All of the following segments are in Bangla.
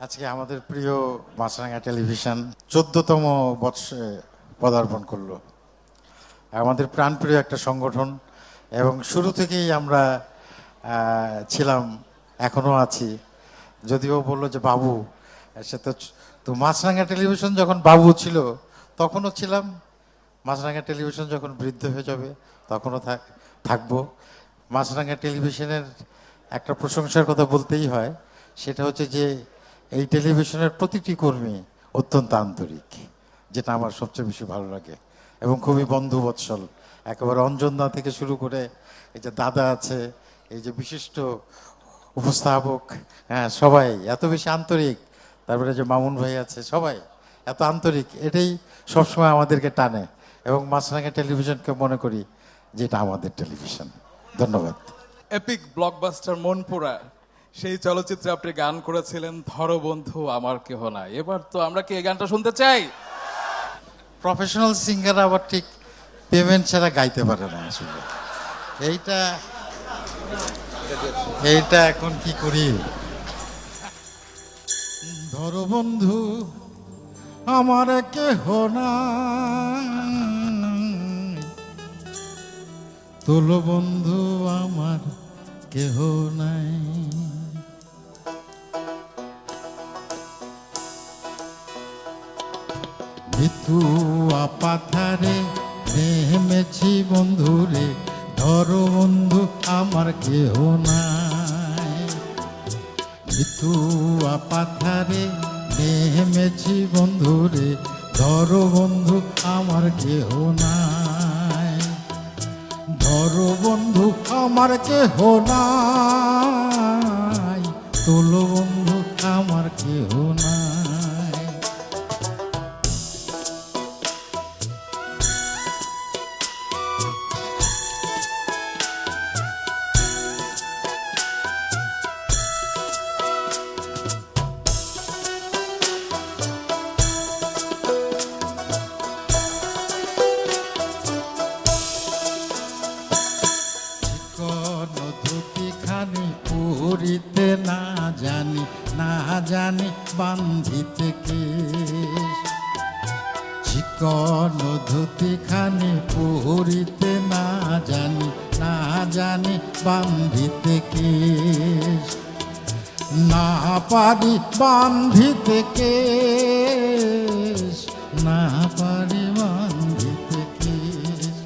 আজকে আমাদের প্রিয় মাছরাঙ্গা টেলিভিশন চোদ্দতম বর্ষে পদার্পণ করল। আমাদের প্রাণপ্রিয় একটা সংগঠন এবং শুরু থেকেই আমরা ছিলাম এখনও আছি। যদিও বলল যে, বাবু, সে তো তো মাছরাঙ্গা টেলিভিশন যখন বাবু ছিল, তখনও ছিলাম। মাছরাঙ্গা টেলিভিশন যখন বৃদ্ধ হয়ে যাবে, তখনও থাক থাকব। মাছরাঙ্গা টেলিভিশনের একটা প্রশংসার কথা বলতেই হয়, সেটা হচ্ছে যে এই টেলিভিশনের প্রতিটি কর্মী অত্যন্ত আন্তরিক, যেটা আমার সবচেয়ে বেশি ভালো লাগে এবং খুবই বন্ধু বৎসল একেবারে অঞ্জনদা থেকে শুরু করে এই যে দাদা আছে, এই যে বিশিষ্ট উপস্থাপক হ্যাঁ সবাই এত বেশি আন্তরিক। তারপরে যে মামুন ভাই আছে, সবাই এত আন্তরিক, এটাই সবসময় আমাদেরকে টানে এবং মাছরাঙ্গা টেলিভিশনকে মনে করি যে এটা আমাদের টেলিভিশন। ধন্যবাদ। Epic blockbuster Monpura. সেই চলচ্চিত্রে আপনি গান করেছিলেন, ধরো বন্ধু, আমার কেহ নাই। এবার তো আমরা কি এই গানটা শুনতে চাই? প্রফেশনাল সিঙ্গার আবার ঠিক পেমেন্ট ছাড়া গাইতে পারে না আসলে। এইটা এইটা এখন কি করি? ধরো বন্ধু, আমার কেহ না তোলো বন্ধু, আমার কেহ নাই। ভিতুয়া পাথারে নেমেছি বন্ধুরে, ধরো বন্ধু, আমার কেহ নাই। ভিতুয়া পাথারে নেমেছি বন্ধুরে, ধরো বন্ধু, আমার কেহ নাই। ধরো বন্ধু, আমার কেহ নাই। তোলো বন্ধু, আমার কেহ পুরিতে না জানি না জানি বান্ধিতে কে। চিকন ধুতি খানি পুরিতে না জানি না জানি বান্ধিতে কে। না পারি বান্ধিতে কে, না পারি বান্ধিতে কেশ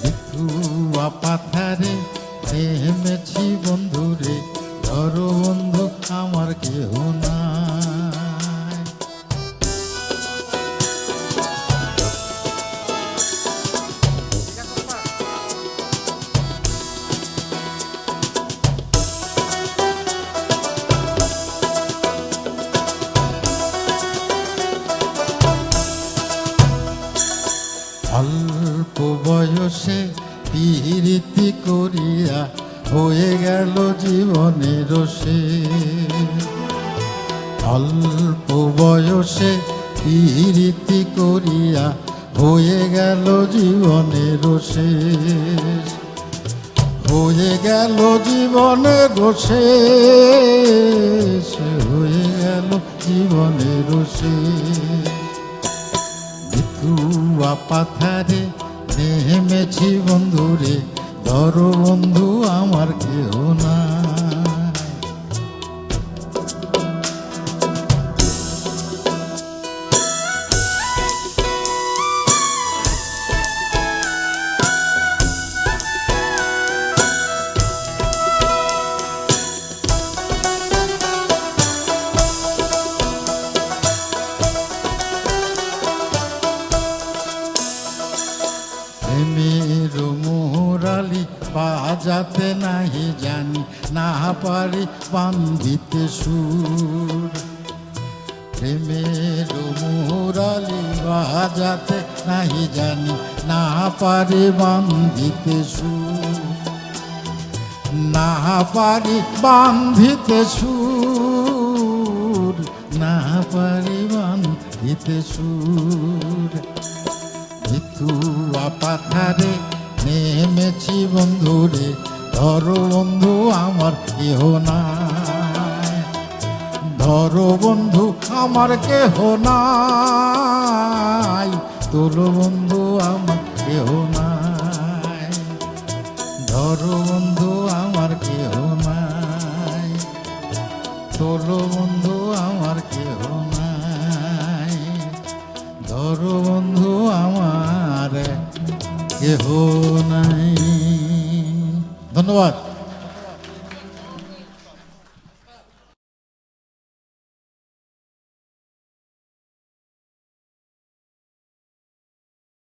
বিথুয়া পাথারে বন্ধু আমার কেহ নাই। অল্প বয়সে পিরিতি করিয়া হয়ে গেল জীবনের সে। অল্প বয়সে পিরিতি করিয়া হয়ে গেল জীবনের শেষ হয়ে গেল জীবনের শেষ হয়ে গেল জীবনের শেষ ভিতুয়া পাথারে নেমেছি বন্ধুরে। ধরো বন্ধু আমার কেউ না প্রেমের মোরালি বাজাতে নাহি জানি, না পারি বান্ধিতে সুর। প্রেমের মোরালি বাজাতে নাহি জানি, না পারি বান্ধিতে সুর। না পারি বান্ধিতে সুর, না পারি বান্ধিতে সুর। ভিতুয়া পাথারে নেমেছি বন্ধুরে, ধরো বন্ধু, আমার কেহ নাই। ধর বন্ধু, আমার কেহ নাই। তোর বন্ধু, আমার কেহ নাই। ধর বন্ধু, আমার কেহ নাই। তোর বন্ধু, আমার কেহ নাই। ধর বন্ধু, আমার কেহ নাই। ধন্যবাদ।